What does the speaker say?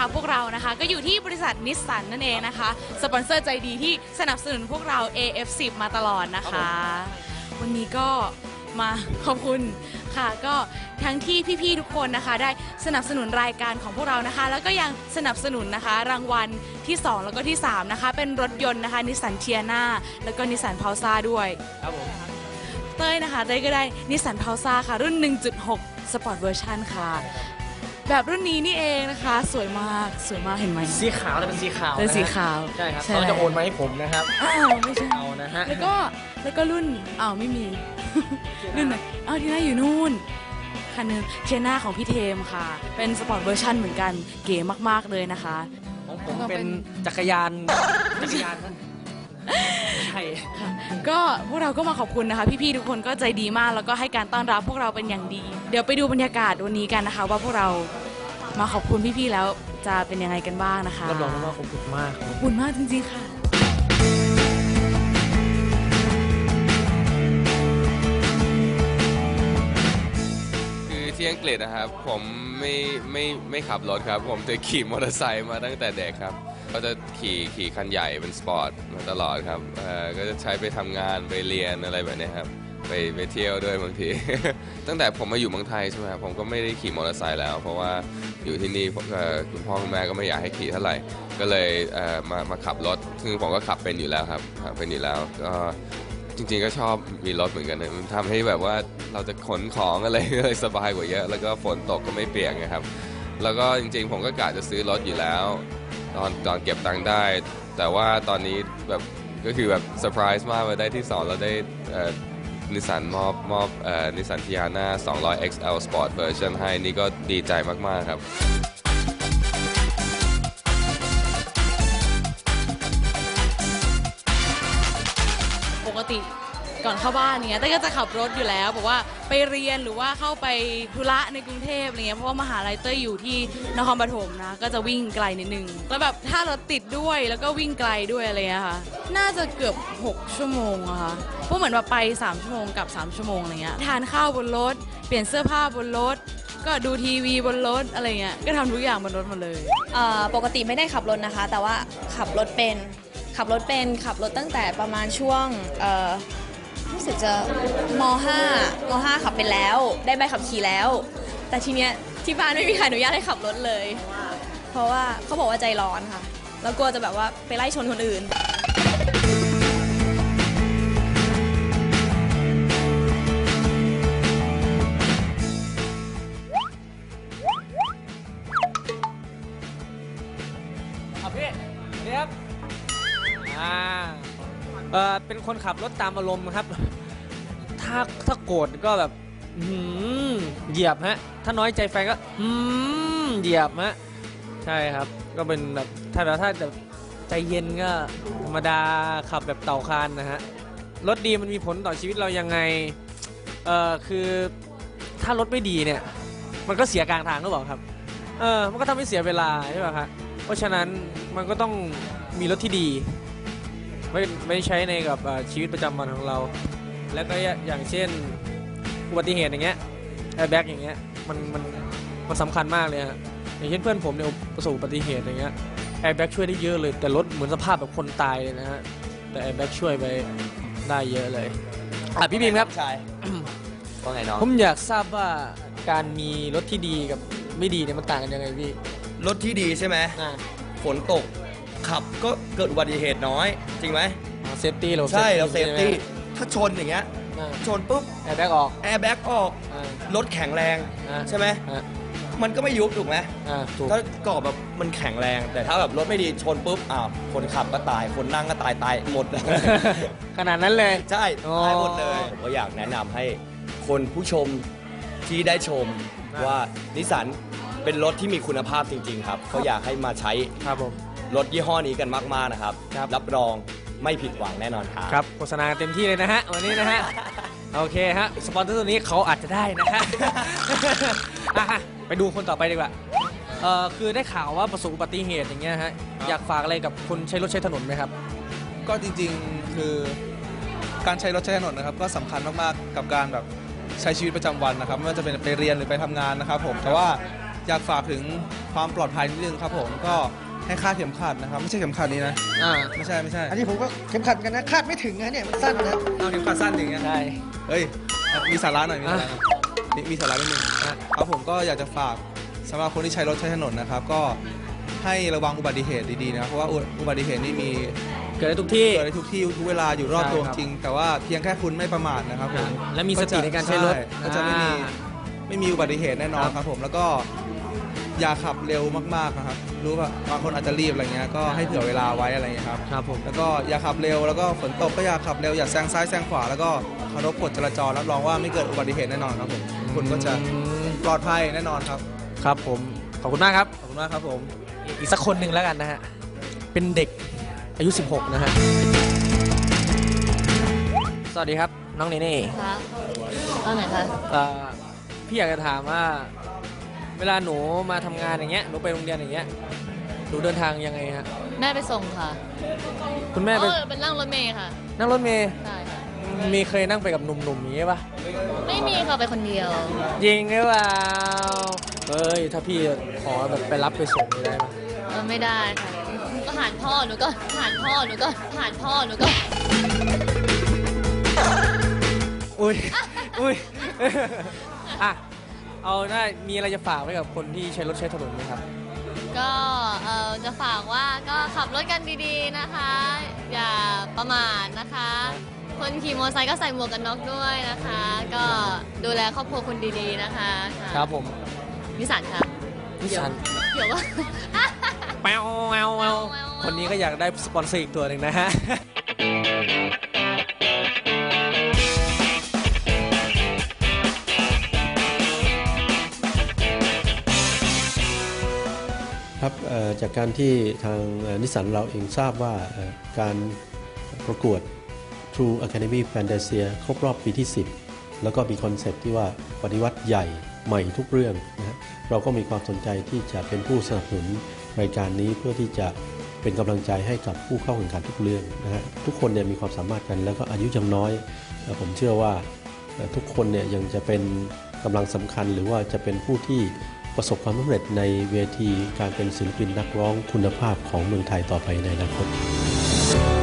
นะคะพวกเรานะคะก็อยู่ที่บริษัทนิสสันนั่นเองนะคะ สปอนเซอร์ใจดีที่สนับสนุนพวกเรา AF10 มาตลอดนะคะ วันนี้ก็มาขอบคุณค่ะ ก็ทั้งที่พี่ๆทุกคนนะคะ ได้สนับสนุนรายการของพวกเรานะคะ แล้วก็ยังสนับสนุนนะคะ รางวัลที่ 2 แล้วก็ที่ 3 นะคะ เป็นรถยนต์นะคะนิสสันเทียนาแล้วก็นิสสันพาวซ่าด้วยครับผมเต้ยนะคะเต้ยก็ได้นิสสันพาวซ่าค่ะ รุ่น 1.6 สปอร์ตเวอร์ชันค่ะ แบบรุ่นนี้นี่เองนะคะ สวยมากสวยมากเห็นไหม สีขาวแต่เป็นสีขาวเป็นสีขาวใช่ครับใช่ เขาจะโอนมาให้ผมนะครับอ้าวไม่ใช่ เอานะฮะ แล้วก็แล้วก็รุ่นอ้าวไม่มี รุ่นไหนอ้าวที่น่าอยู่นู่นคันหนึงเทียนาของพี่เทมค่ะ เป็นสปอร์ตเวอร์ชันเหมือนกันเก๋มากๆเลยนะคะ ของผมก็เป็เป็นนจักรยานจักรยานนะ ใช่ก็พวกเราก็มาขอบคุณนะคะ พี่ๆทุกคนก็ใจดีมาก แล้วก็ให้การต้อนรับพวกเราเป็นอย่างดี เดี๋ยวไปดูบรรยากาศวันนี้กันนะคะ ว่าพวกเรามาขอบคุณพี่ๆแล้วจะเป็นยังไงกันบ้างนะคะรับรองว่าขอบคุณมากครับขอบคุณมากจริงๆค่ะ คือที่อังกฤษนะครับ ผมไม่ไม่ไม่ขับรถครับ ผมจะขี่มอเตอร์ไซค์มาตั้งแต่เด็กครับ ก็จะขี่ขี่คันใหญ่เป็นสปอร์ตมาตลอดครับเอ่อก็จะใช้ไปทำงานไปเรียนอะไรแบบเนี้ยครับไปไปเที่ยวด้วยบางที ตั้งแต่ผมมาอยู่เมืองไทยใช่ไหมครับผมก็ไม่ได้ขี่มอเตอร์ไซค์แล้ว เพราะว่าอยู่ที่นี่เอ่อคุณพ่อคุณแม่ก็ไม่อยากให้ขี่เท่าไหร่ ก็เลยเอ่อมามาขับรถ ซึ่งผมก็ขับเป็นอยู่แล้วครับขับเป็นอยู่แล้วก็จริงๆก็ชอบมีรถเหมือนกันนะมันทำให้แบบว่าเราจะขนของอะไร เลยสบายกว่าเยอะ แล้วก็ฝนตกก็ไม่เปียกนะครับ แล้วก็จริงๆผมก็กะจะซื้อรถอยู่แล้ว ตอนตอนเก็บตังค์ได้ แต่ว่าตอนนี้แบบก็คือแบบเซอร์ไพรส์มากมาได้ที่ 2 เราได้นิสสันมอบมอบนิสสันทียาน่า200 XL Sport Version ให้นี่ก็ดีใจมาก ๆ ครับปกติ ก่อนเข้าบ้านเนี้ยเต้ยก็จะขับรถอยู่แล้วบอกว่าไปเรียนหรือว่าเข้าไปธุระในกรุงเทพอะไรเงี้ยเพราะว่ามหาลัยเต้ยอยู่ที่นครปฐมนะก็จะวิ่งไกลนิดนึงแล้วแบบถ้ารถติดด้วยแล้วก็วิ่งไกลด้วยอะไรเงี้ยค่ะน่าจะเกือบ 6 ชั่วโมงอะค่ะเพราะเหมือนแบบไป 3 ชั่วโมงกับ 3 ชั่วโมงอะไรเงี้ยทานข้าวบนรถ เปลี่ยนเสื้อผ้าบนรถก็ดูทีวีบนรถอะไรเงี้ย ก็ทำทุกอย่างบนรถหมดเลยเปกติไม่ได้ขับรถนะคะ แต่ว่าขับรถเป็น ขับรถเป็น ขับรถตั้งแต่ประมาณช่วง รู้สึกจะม .5 ม .5 ขับเป็นแล้ว ได้ใบขับขี่แล้ว แต่ทีเนี้ยที่บ้านไม่มีใครอนุญาตให้ขับรถเลย เพราะว่าเขาบอกว่าใจร้อนค่ะ แล้วกลัวจะแบบว่าไปไล่ชนคนอื่น เอาพี่เรียบอ่า เออเป็นคนขับรถตามอารมณ์ครับ ถ้าถ้าโกรธก็แบบหือเหยียบฮะ ถ้าน้อยใจแฟนก็อืมเหยียบฮะ ใช่ครับ ก็เป็นแบบถ้าถ้าแบบใจเย็นก็ธรรมดาขับแบบเต่าคานนะฮะ รถดีมันมีผลต่อชีวิตเรายังไง เออคือถ้ารถไม่ดีเนี่ย มันก็เสียกลางทางหรือเปล่าครับ เออ มันก็ทำให้เสียเวลาใช่ป่ะครับเพราะฉะนั้นมันก็ต้องมีรถที่ดี ไม่ไม่ใช้ในกับเอ่อชีวิตประจำวันของเรา แล้วก็อย่างเช่นอุบัติเหตุอย่างเงี้ยแอร์แบ็กอย่างเงี้ยมันมันมันสำคัญมากเลยฮะอย่างเช่นเพื่อนผมเนี่ยประสบอุบัติเหตุอย่างเงี้ยแอร์แบ็กช่วยได้เยอะเลยแต่รถเหมือนสภาพแบบคนตายเลยนะฮะแต่แอร์แบ็กช่วยไปได้เยอะเลยอะพี่บีมครับใช่ว่าไงน้องผมอยากทราบว่าการมีรถที่ดีกับไม่ดีเนี่ยมันต่างกันยังไงพี่รถที่ดีใช่ไหมอ่าฝนตก ขับก็เกิดอุบัติเหตุน้อย จริงไหม เซฟตี้เราใช่เราเซฟตี้ใช่ไหมถ้าชนอย่างเงี้ย อ่า ชนปุ๊บแอร์แบ็กออกแอร์แบ็กออก อ่ารถแข็งแรง อ่าใช่ไหม อ่ามันก็ไม่ยุบถูกไหม อ่าถูกถ้ากรอบแบบมันแข็งแรง แต่ถ้าแบบรถไม่ดีชนปุ๊บอ้าวคนขับก็ตาย คนนั่งก็ตายตายหมด ขนาดนั้นเลย ใช่อ๋อตายหมดเลยผมก็อยากแนะนำให้คนผู้ชมที่ได้ชมนะว่านิสสันเป็นรถที่มีคุณภาพจริง ๆ ครับเขาอยากให้มาใช้ครับผม รถยี่ห้อนี้กันมากๆนะครับ ครับ รับรองไม่ผิดหวังแน่นอนครับ ครับโฆษณาเต็มที่เลยนะฮะวันนี้นะฮะโอเคฮะสปอนเซอร์ตัวนี้เขาอาจจะได้นะฮะ อะฮะไปดูคนต่อไปดีกว่าเอ่อคือได้ข่าวว่าประสบอุบัติเหตุอย่างเงี้ยฮะอยากฝากอะไรกับคนใช้รถใช้ถนนไหมครับ ก็จริงๆคือการใช้รถใช้ถนนนะครับ ก็สำคัญมากๆกับการแบบใช้ชีวิตประจำวันนะครับ ไม่ว่าจะเป็นไปเรียนหรือไปทำงานนะครับ ผมแต่ว่าอยากฝากถึงความปลอดภัยนิดนึงครับ ผมก็ ให้คาดเข็มขัดนะครับ ไม่ใช่เข็มขัดนี้นะ อ่า ไม่ใช่ไม่ใช่อันนี้ผมก็เข็มขัดเหมือนกันนะคาดไม่ถึงนะเนี่ยมันสั้นนะเอาเข็มขัดสั้นอย่างเงี้ย ใช่ เฮ้ย มีสาระหน่อย มีสาระหน่อยมีมีสาระนิดนึงครับผมก็อยากจะฝากสำหรับคนที่ใช้รถใช้ถนนนะครับ ก็ให้ระวังอุบัติเหตุดีๆนะครับเพราะว่าอุอุบัติเหตุนี่มีเกิดได้ทุกที่ เกิดได้ทุกที่ทุกเวลาอยู่รอบตัวใช่ครับจริง แต่ว่าเพียงแค่คุณไม่ประมาทนะครับผมและมีสติในการใช้รถก็จะไม่มีอ่าไม่มีอุบัติเหตุแน่นอนครับผมแล้วก็ อย่าขับเร็วมากๆนะครับรู้ว่าบางคนอาจจะรีบอะไรเงี้ยก็ให้เผื่อเวลาไว้อะไรเงี้ยครับครับผมแล้วก็อย่าขับเร็วแล้วก็ฝนตกก็อย่าขับเร็วอย่าแซงซ้ายแซงขวาแล้วก็เคารพกฎจราจรรับรองว่าไม่เกิดอุบัติเหตุแน่นอนครับผมคุณก็จะปลอดภัยแน่นอนครับ ครับผม ขอบคุณมากครับ ขอบคุณมากครับผม อีกสักคนหนึ่งแล้วกันนะฮะ เป็นเด็กอายุ 16 นะฮะ สวัสดีครับ น้องเนเน่คะว่าไงคะ เอ่อพี่อยากจะถามว่า เวลาหนูมาทำงานอย่างเงี้ยหนูไปโรงเรียนอย่างเงี้ยหนูเดินทางยังไงฮะแม่ไปส่งค่ะคุณแม่เป็นเออเป็นนั่งรถเมย์ค่ะนั่งรถเมย์ใช่ค่ะมีเคยนั่งไปกับหนุ่มๆอย่างงี้ปะไม่มีค่ะไปคนเดียวจริงหรือเปล่าเฮ้ยถ้าพี่ขอแบบไปรับไปส่งได้ไหมเออไม่ได้ค่ะก็หารพ่อหนูก็หารพ่อหนูก็หารพ่อหนูก็อุ้ยอุ้ย อะ เอาได้มีอะไรจะฝากไว้กับคนที่ใช้รถใช้ถนนไหมครับ ก็เออจะฝากว่าก็ขับรถกันดีๆนะคะ อย่าประมาทนะคะ คนขี่มอเตอร์ไซค์ก็ใส่หมวกกันน็อกด้วยนะคะ ก็ดูแลครอบครัวคุณดีๆนะคะะครับผมนิสันค่ะนิสันเดี๋ยวว่าแมวแมวแมวแมวคนนี้ก็อยากได้สปอนเซอร์อีกตัวหนึ่งนะฮะ ครับจากการที่ทางนิสสันเราเองทราบว่าการประกวด True Academy Fantasia ครบรอบปีที่ 10 แล้วก็มีคอนเซปต์ที่ว่าปฏิวัติใหญ่ใหม่ทุกเรื่องนะฮะเราก็มีความสนใจที่จะเป็นผู้สนับสนุนรายการนี้เพื่อที่จะเป็นกำลังใจให้กับผู้เข้าแข่งขันทุกเรื่องนะฮะทุกคนเนี่ยมีความสามารถกันแล้วก็อายุยังน้อย ผมเชื่อว่าทุกคนเนี่ยยังจะเป็นกำลังสำคัญหรือว่าจะเป็นผู้ที่ ประสบความสำเร็จในเวทีการเป็นศิลปินนักร้องคุณภาพของเมืองไทยต่อไปในอนาคต